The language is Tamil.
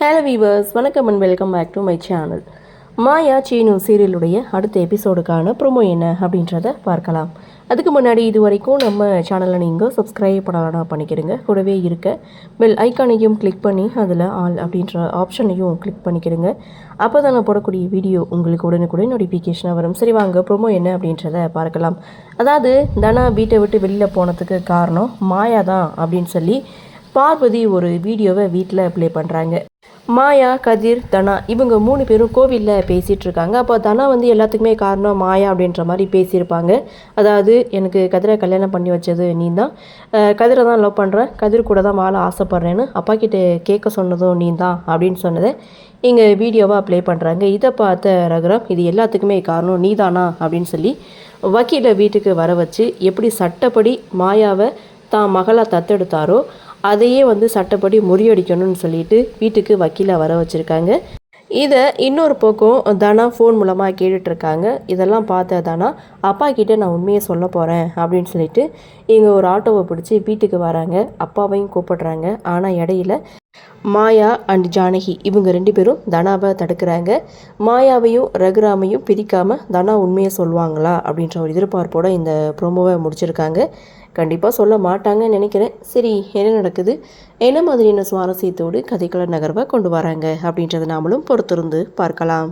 ஹலோ வீவர்ஸ் வணக்கம் and welcome back to my channel Maya Seenu சீரியலுடைய அடுத்த எபிசோடுக்கான ப்ரோமோ என்ன அப்படின்றத பார்க்கலாம். அதுக்கு முன்னாடி இது வரைக்கும் நம்ம சேனலை நீங்கள் சப்ஸ்கிரைப் பண்ணலாம் பண்ணிக்கிறங்க கூடவே இருக்க பெல் ஐக்கானையும் கிளிக் பண்ணி அதில் ஆல் அப்படின்ற ஆப்ஷனையும் கிளிக் பண்ணிக்கிறங்க அப்போ தான் நான் போடக்கூடிய வீடியோ உங்களுக்கு உடனுக்குடன் நோட்டிஃபிகேஷனாக வரும். சரி வாங்க ப்ரோமோ என்ன அப்படின்றத பார்க்கலாம். அதாவது தனா வீட்டை விட்டு வெளியில் போனதுக்கு காரணம் மாயா தான் அப்படின்னு சொல்லி பார்வதி ஒரு வீடியோவை வீட்டில் ப்ளே பண்ணுறாங்க மாயா கதிர் தனா இவங்க மூணு பேரும் கோவிலில் பேசிகிட்டு இருக்காங்க. அப்போ தனா வந்து எல்லாத்துக்குமே காரணம் மாயா அப்படின்ற மாதிரி பேசியிருப்பாங்க. அதாவது எனக்கு கதிரை கல்யாணம் பண்ணி வச்சது நீ தான் கதிரை தான் லவ் பண்ணுறேன் கதிர் கூட தான் வாழ ஆசைப்பட்றேன்னு அப்பா கிட்டே கேட்க சொன்னதும் நீ தான் அப்படின்னு சொன்னதை இங்கே வீடியோவாக ப்ளே பண்ணுறாங்க இதை பார்த்த ரகுராம் இது எல்லாத்துக்குமே காரணம் நீ தானா அப்படின்னு சொல்லி வக்கீலை வீட்டுக்கு வர வச்சு எப்படி சட்டப்படி மாயாவை தான் மகளாக தத்தெடுத்தாரோ அதையே வந்து சட்டப்படி முறியடிக்கணும்னு சொல்லிட்டு வீட்டுக்கு வக்கீலை வர வச்சுருக்காங்க. இதை இன்னொரு பக்கம் தனா ஃபோன் மூலமாக கேட்டுட்ருக்காங்க. இதெல்லாம் பார்த்த தானா அப்பா கிட்டே நான் உண்மையை சொல்ல போகிறேன் அப்படின்னு சொல்லிட்டு இங்கே ஒரு ஆட்டோவை பிடிச்சி வீட்டுக்கு வராங்க. அப்பாவையும் கூப்பிடுறாங்க. ஆனால் இடையில மாயா அண்ட் ஜானகி இவங்க ரெண்டு பேரும் தனாவை தடுக்கிறாங்க. மாயாவையும் ரகுராமையும் பிரிக்காமல் தனா உண்மையை சொல்லுவாங்களா அப்படின்ற ஒரு எதிர்பார்ப்போட இந்த ப்ரோமோவை முடிச்சிருக்காங்க. கண்டிப்பாக சொல்ல மாட்டாங்கன்னு நினைக்கிறேன். சரி என்ன நடக்குது? என்ன மாதிரியான சுவாரஸ்யத்தோடு கதைக்கள நகர்வை கொண்டு வராங்க அப்படின்றத நாமளும் பொறுத்திருந்து பார்க்கலாம்.